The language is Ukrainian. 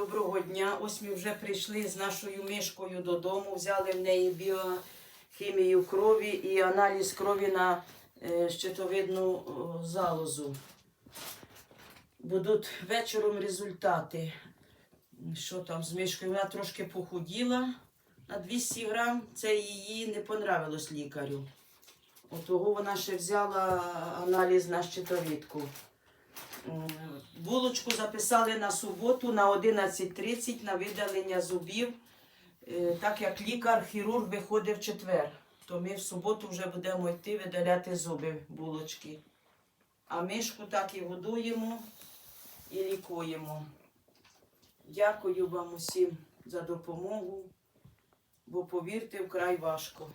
Доброго дня. Ось ми вже прийшли з нашою мишкою додому, взяли в неї біохімію крові і аналіз крові на е, щитовидну залозу. Будуть вечором результати. Що там з мишкою? Вона трошки похуділа на 200 грам. Це їй не понравилось лікарю. От того вона ще взяла аналіз на щитовидку. Булочку записали на суботу на 11.30 на видалення зубів, Е, так як лікар-хірург виходить в четвер. То ми в суботу вже будемо йти видаляти зуби булочки. А мишку так і годуємо і лікуємо. Дякую вам усім за допомогу, бо повірте, вкрай важко.